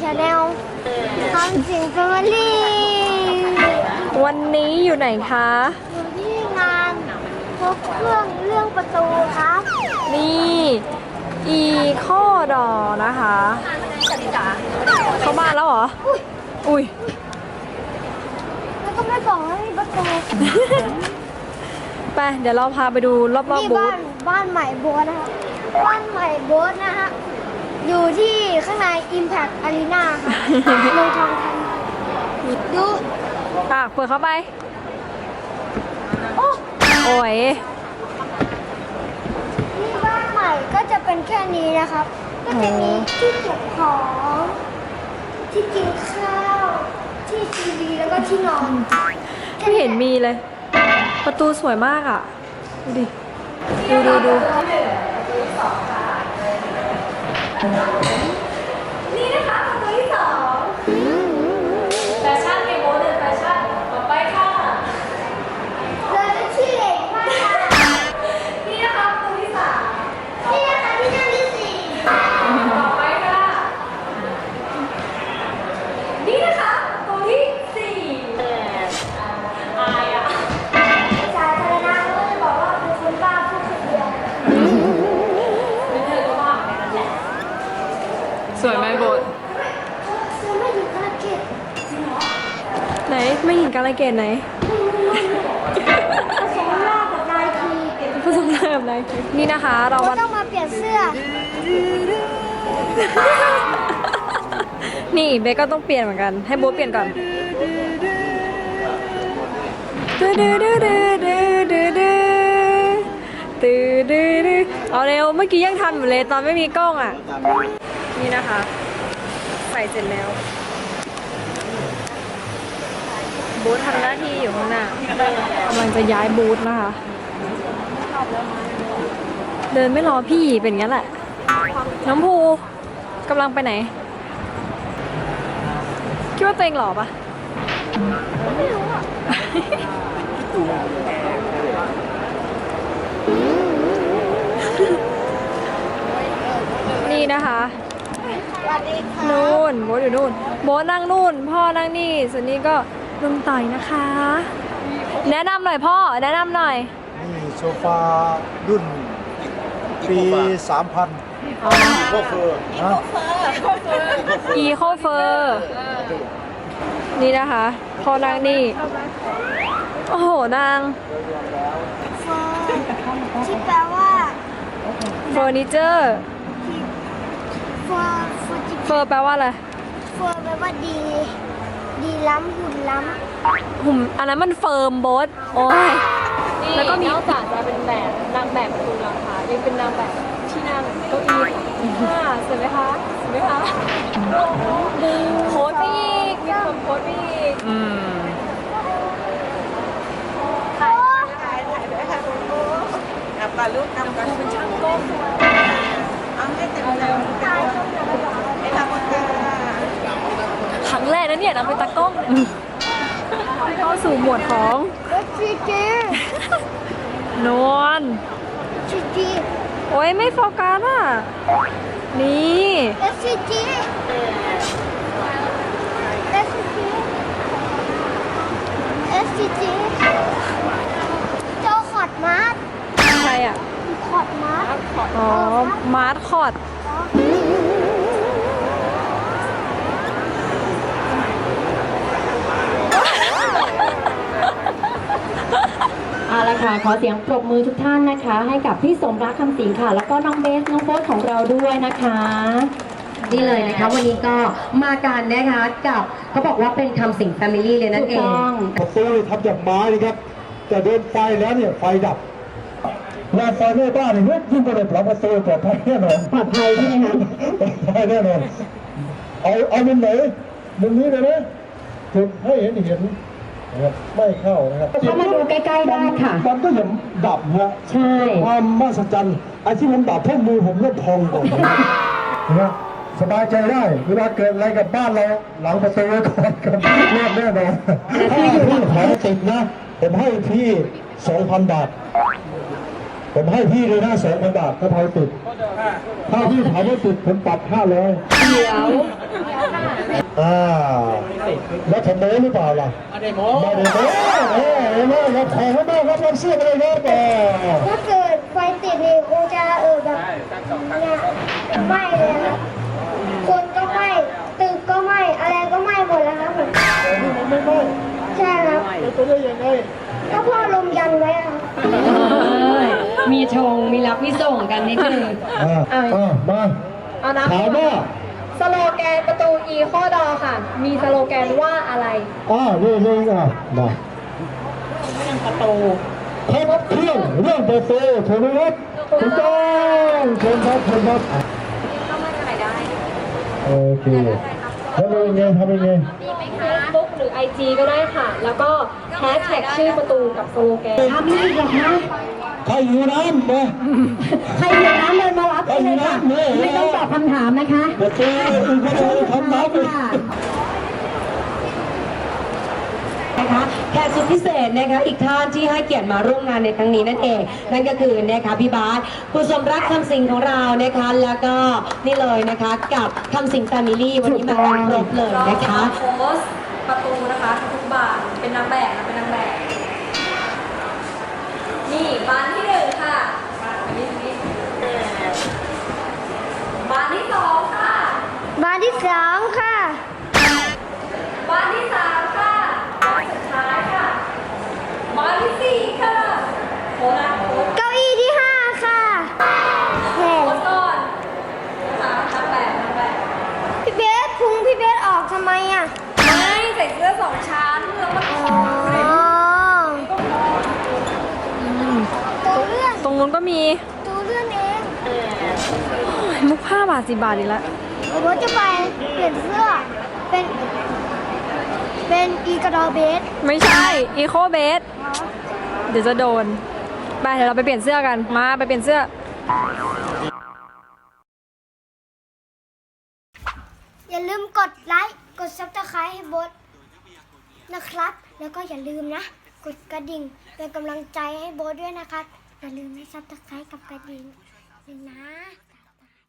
ชาแนลคำสิงแฟมิลี่วันนี้อยู่ไหนคะ อยู่ที่งานพบเครื่องเรื่องประตูครับ นี่อีข้อดอนะคะเข้าบ้านแล้วเหรออุ้ยอุ้ย แล้วก็ไม่บอกว่ามีประตูไปเดี๋ยวเราพาไปดูรอบๆนี่บูบ้าธนบ้านใหม่โบสนะครับบ้านใหม่โบสนะฮะ อยู่ที่ข้างใน Impact Arena ครับเมืองทองธานีดูอะเปิดเข้าไป โอ้โอ้ยนี่บ้านใหม่ก็จะเป็นแค่นี้นะครับ ก็จะมีที่เก็บของที่กินข้าว ที่ทีวีแล้วก็ที่นอนไม่เห็นมีเลย ประตูสวยมากอะ ดูดิ ดูดูดูนี่ Thank you. ไหนไม่เห็นการลเกตไหนผสมลากับนายทีผสมลากับนายทีนี่นะคะเราต้องมาเปลี่ยนเสื้อ นี่เบก็ต้องเปลี่ยนเหมือนกัน ให้โบทเปลี่ยนก่อนเอาเร็วเมื่อกี้ยังทันอยู่เลยตอนไม่มีกล้องอะ นี่นะคะ ใส่เสร็จแล้ว บูธทำหน้าที่อยู่ข้างหน้ากำลังจะย้ายบูธนะคะ เดินไม่รอพี่เป็นงั้นแหละ น้องภูกำลังไปไหน คิดว่าตัวเองหล่อปะนี่นะคะสวัสดีค่ะนู่นโบทอยู่นู่นโบทนั่งนู่น พ่อนั่งนี่ส่วนนี้ก็ ลุงต่อยนะคะ แนะนำหน่อยพ่อ แนะนำหน่อย นี่โซฟารุ่นปี 3,000อ๋อก็คือนะอีโคเฟอร์นี่นะคะพ่อนั่งนี่ โอ้โห นาง เฟอร์ที่แปลว่าเฟอร์นิเจอร์เฟอร์เฟอร์ที่เฟอร์แปลว่าอะไร เฟอร์แปลว่าดี ดีล้ำหุ่นล้หุ่มอันนั้นมันเฟิร์มโบสโอ้ยแล้วก็มีนอกจากจะเป็นแบบนางแบบประตูหลังคายังเป็นนางแบบที่นั่งเก้าอี้ค่ะสวยไหมคะสวยไหมคะโพสต์ไปอีกมีคนโพสต์ไปอีกอืมถ่ายถ่ายถ่ายด้วยค่ะคุณครูนำกับลูกนำกับเป็นช่างก้มเอาให้เต็มเต็มให้ทำคนตา ครั้ งแรกนะเนี่ยนำไปตากล้องเข้าสู่หมวดของำเอสซีจีนวลซีจีโอ้ยไม่โฟกัสอะ นี่เอสซีจีเอสซีจีเอสซีจีเจ้าขอดมาร์ทใครอะ ขอดมาร์ทอ๋อ มาร์ทคอร์ด เอาละค่ะ ขอเสียงปรบมือทุกท่านนะคะ ให้กับพี่สมรักคำสิงค่ะ แล้วก็น้องเบส น้องโบ๊ทของเราด้วยนะคะ นี่เลยนะคะวันนี้ก็มากันนะคะกับเขาบอกว่าเป็นคำสิงแฟมิลี่เลยนั่นเองประตูนี่ทำจากไม้นะครับ แต่เดินไฟแล้วเนี่ยไฟดับงานไฟแม่บ้านเนี่ยยิ่งกว่าเลยปรับประตูปลอดภัยแน่นอนปลอดภัยใช่ไหมคะปลอดภัยแน่นอนเอาเอามุมไหนมุมนี้เลยนะจุดให้เห็นเห็น นะครับไม่เข้านะครับเข้ามาดูใกล้ๆได้ค่ะ มันก็ยังดับฮะใช่ ความมหัศจรรย์ไอ้ที่ผมดับเพราะมือผมเริ่มพองก่อนเห็นไหมสบายใจได้เวลาเกิดอะไรกับบ้านเราหลังประตูไว้ก่อนครับรอดแน่นอนถ้าพี่ขอติดนะผมให้พี่สองพันบาท ผมให้พี่เลยนะสองพันบาทถ้าเผาติด ถ้าพี่เผาไม่ติดผมปรับห้าร้อยเดี๋ยวท อ่าแล้วทำโม้หรือเปล่าล่ะไม่ได้โม้ไม่ได้โม้เออเห็นไหมเราขอให้มากครับรับเสื้อไปเลยครับอ่าถ้าเกิดไฟติดนี่คงจะเออแบบเนี่ยไหม้เลยครับคนก็ไหม้ตึกก็ไหม้อะไรก็ไหม้หมดแล้วครับผมไม่ไม่ใช่ครับไม่ไปได้ยังไงก็พ่อลมยันไว้ครับมีชงมีรับมีส่งกันนิดนึงอ่าอ่ามาเอานะถามว่า สโลแกนประตูอีข้อดอค่ะ มีสโลแกนว่าอะไร อ่าเรื่องเรื่องอะมาเรื่องประตูครบเครื่องเรื่องประตูถูกไหมครับถูกต้องเชิญครับเชิญครับเข้ามาถ่ายได้โอเคแล้วเป็นยังไงทำยังไงเฟซบุ๊กหรือ IG ก็ได้ค่ะ แล้วก็แฮชแท็กชื่อประตูกับสโลแกนทำนี่เหรอคะ ใครหิวน้ำมาใครอยู่น้ำเดินมารับได้เลยค่ะไม่ต้องตอบคำถามนะคะประตูอื่นก็จะทำน้ำไปนะคะแขกสุดพิเศษนะคะอีกท่านที่ให้เกียรติมาร่วมงานในครั้งนี้นั่นเอง นั่นก็คือนะคะพี่บาสคุณสมรักคำสิงของเรานะคะแล้วก็นี่เลยนะคะกับคำสิงแฟมิลี่วันนี้มากันครบเลยนะคะโพสต์ประตูนะคะทุกๆบานเป็นนางแบบนะเป็นนางแบบ นี่บานที่หนึ่งค่ะอันนี้อันนี้บานที่สองค่ะบานที่สองค่ะ บานที่สามค่ะบานสุดท้ายค่ะบานที่สี่ค่ะโพสต์นะโพสต์เก้าอี้ที่ห้าค่ะแหโพมสต์ก่อนนะคะนางแบบนางแบบพี่เบสพุงพี่เบสออกทำไมอะ ไม่ใส่เสื้อสองชั้นแล้วมัน นตรงนู้นก็มีตัวเลื่อนเองมุกห้าบาทสิบาทอีกแล้วผมจะไปเปลี่ยนเสื้อ เป็น เป็นอีกระดอเบสไม่ใช่อีโคเบสเดี๋ยวจะโดน ไปเดี๋ยวเราไปเปลี่ยนเสื้อกันมาไปเปลี่ยนเสื้อ อย่าลืมกดไลค์ กดซับสไครต์ให้โบทนะครับ แล้วก็อย่าลืมนะ กดกระดิ่งเป็นกำลังใจให้โบทด้วยนะครับ อย่าลืมให้ซับสไครต์กับกระดิ่งเลยนะ